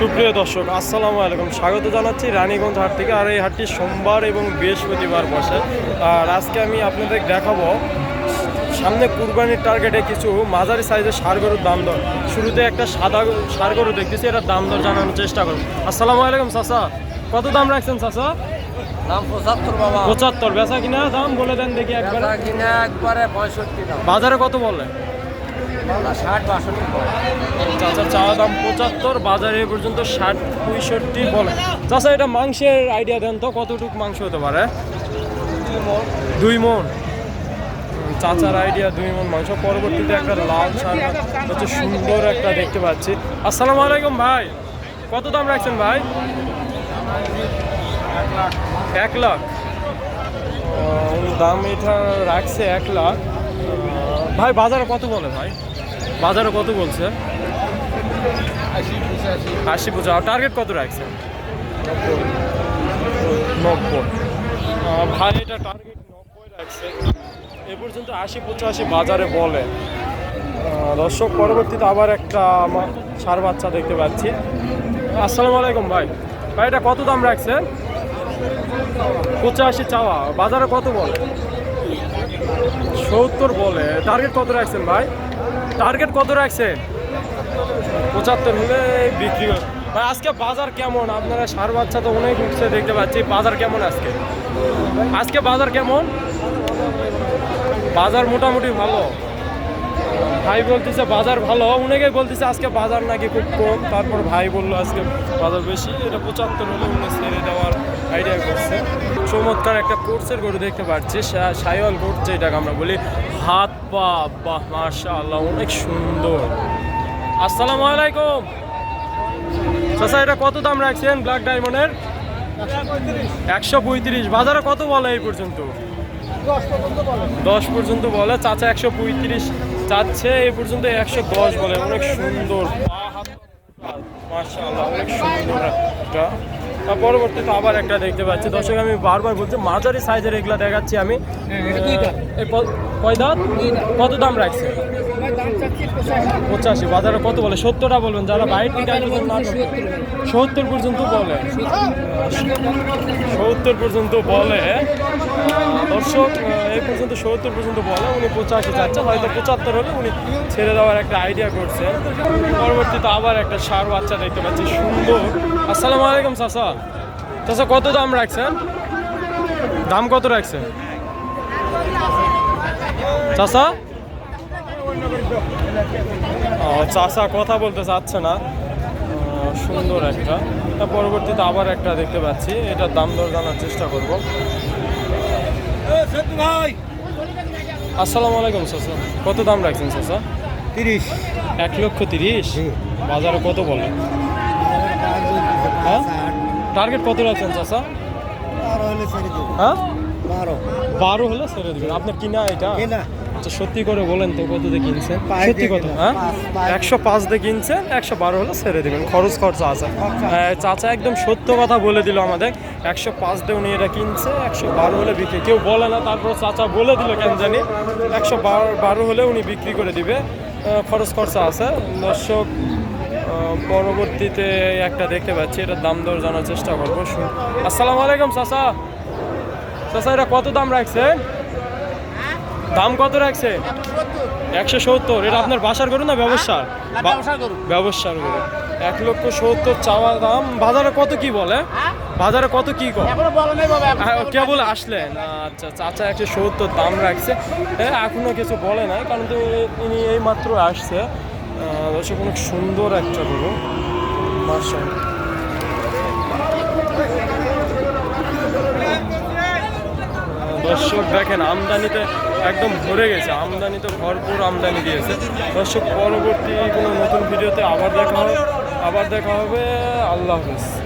সুপ্রিয় দর্শক আসসালামু আলাইকুম। স্বাগত জানাচ্ছি রানীগঞ্জ হাট থেকে। আর এই হাটটি সোমবার এবং বৃহস্পতিবার বসে। আর আজকে আমি আপনাদের দেখাবো সামনে কুরবানির টার্গেটে কিছু মাঝারি সাইজের সার গরুর দাম দর। শুরুতে একটা সাদা ষাঁড় গরু দেখতেছি এটার দাম দর জানানোর চেষ্টা করুন আসসালামু আলাইকুম চাচা। কত দাম রাখছেন চাচা? পঁচাত্তর বেচা কিনা দাম বলে দেন দেখি একবার। বাজারে কত বলে ষাট বাষট্টি চাচা, চাওয়া দাম পঁচাত্তর, বাজারে এ পর্যন্ত ষাট পঁয়ষট্টি বলে। চাচা, এটা মাংসের আইডিয়া দেন তো, কতটুকু মাংস হতে পারে? দুই মন। চাচার আইডিয়া দুই মন মাংস। পরবর্তীতে একটা লাল শাক হচ্ছে সুন্দর একটা দেখতে পাচ্ছি। আসসালামু আলাইকুম ভাই। কত দাম রাখছেন ভাই? এক লাখ। দাম এটা রাখছে এক লাখ। ভাই, বাজারে কত বলে ভাই? বাজারে কত বলছে? আশি পূজা টার্গেট কত রাখছে? ভাই, এটা টার্গেট নব্বই রাখছে। এ পর্যন্ত আশি পঁচাশি বাজারে বলে। দর্শক, পরবর্তীতে আবার একটা সার বাচ্চা দেখতে পাচ্ছি। আসসালামু আলাইকুম ভাই। ভাই, এটা কত দাম রাখছে? পঁচাশি চাওয়া। বাজারে কত বলে? সত্তর বলে। টার্গেট কত রাখছেন ভাই? টার্গেট কত রাখছেন পঁচাত্তর হলে বিক্রি করে ভাই, আজকে বাজার কেমন? আপনারা সার বাচ্চা তো অনেক উঠছে, দেখতে পাচ্ছি। বাজার কেমন আজকে? আজকে বাজার কেমন? বাজার মোটামুটি ভালো। ভাই বলতেছে বাজার ভালো। অনেকে বলতেছে আজকে বাজার নাকি খুব কম। তারপর ভাই বলল আজকে বাজার বেশি। এটা পঁচাত্তর হলে উনি ছেড়ে দেওয়ার আইডিয়া করছে। চমৎকার একটা কোর্সের গরু দেখতে পাচ্ছি। সাইওয়াল কোর্স যেটাকে আমরা বলি হাত পা। বাহ মাশা আল্লাহ অনেক সুন্দর। আসসালামু আলাইকুম। চাচা, এটা কত দাম রাখছেন ব্ল্যাক ডায়মন্ডের একশো পঁয়ত্রিশ। বাজারে কত বলে এই পর্যন্ত? দশ পর্যন্ত বলে। চাচা, একশো পঁয়ত্রিশ। চাচ্ছে এই পর্যন্ত একশো দশ বলে। অনেক সুন্দর। অনেক সুন্দর একটা। পরবর্তীতে আবার একটা দেখতে পাচ্ছি। দর্শক আমি বারবার বলছি মাঝারি সাইজের এগুলা দেখাচ্ছি আমি। ক- কয় দাঁত? কত দাম রাখছে পঁচাশি, বাজারে কত বলে? সত্তরটা বলবেন, যারা বাইরে সত্তর পর্যন্ত বলে। সত্তর পর্যন্ত বলে। দর্শক এই পর্যন্ত সত্তর পর্যন্ত বলে। উনি পঁচাশি যাচ্ছে, হয়তো পঁচাত্তর হলে উনি ছেড়ে দেওয়ার একটা আইডিয়া করছেন পরবর্তীতে আবার একটা সার বাচ্চা দেখতে পাচ্ছি, সুন্দর। আসসালামু আলাইকুম, চাচা। চাচা, কত দাম রাখছেন? দাম কত রাখছেন? চাচা? চাচা কথা বলতে চাচ্ছে না। সুন্দর একটা। তা পরবর্তীতে আবার একটা দেখতে পাচ্ছি। এটার দাম দর জানার চেষ্টা করব। আসসালামু আলাইকুম চাচা। কত দাম রাখছেন চাচা? তিরিশ। এক লক্ষ তিরিশ? বাজারে কত বলে? হ্যাঁ? টার্গেট কত রাখছেন চাচা? হ্যাঁ? বারো। বারো হলে ছেড়ে দেবেন। আপনার কিনা এটা? আচ্ছা সত্যি করে বলেন তো কত দিয়ে কিনছেন সত্যি কথা হ্যাঁ। একশো পাঁচ দিয়ে কিনছেন একশো বারো হলে ছেড়ে দেবেন খরচ খরচা আছে। হ্যাঁ, চাচা একদম সত্য কথা বলে দিল আমাদের একশো পাঁচ দিয়ে উনি এটা কিনছে একশো বারো হলে বিক্রি কেউ বলে না তারপর চাচা বলে দিল কেন জানি একশো বারো বারো হলে উনি বিক্রি করে দিবে খরচ খরচা আছে। দর্শক পরবর্তীতে একটা দেখতে পাচ্ছি এটার দাম দর জানার চেষ্টা করব আসসালামু আলাইকুম চাচা। চাচা এটা কত দাম রাখছে দাম কত রাখছে? একশো সত্তর। এটা আপনার বাসার করুন না ব্যবসার? বা- ব্যবসার করুন এক লক্ষ সত্তর চাওয়া দাম। বাজারে কত কি বলে? বাজারে কত কি কেবল আসলেন। আচ্ছা চাচা একশো সত্তর দাম রাখছে। হ্যাঁ এখনও কিছু বলে নাই কারণ তো ইনি এই মাত্র আসছে। দর্শক অনেক সুন্দর একটা গরু। মার্শাল দর্শক দেখেন আমদানিতে একদম ভরে গেছে। আমদানি তো ভরপুর আমদানি দিয়েছে। দর্শক, পরবর্তী কোনো নতুন ভিডিওতে আবার দেখা হবে। আবার দেখা হবে। আল্লাহ হাফিজ।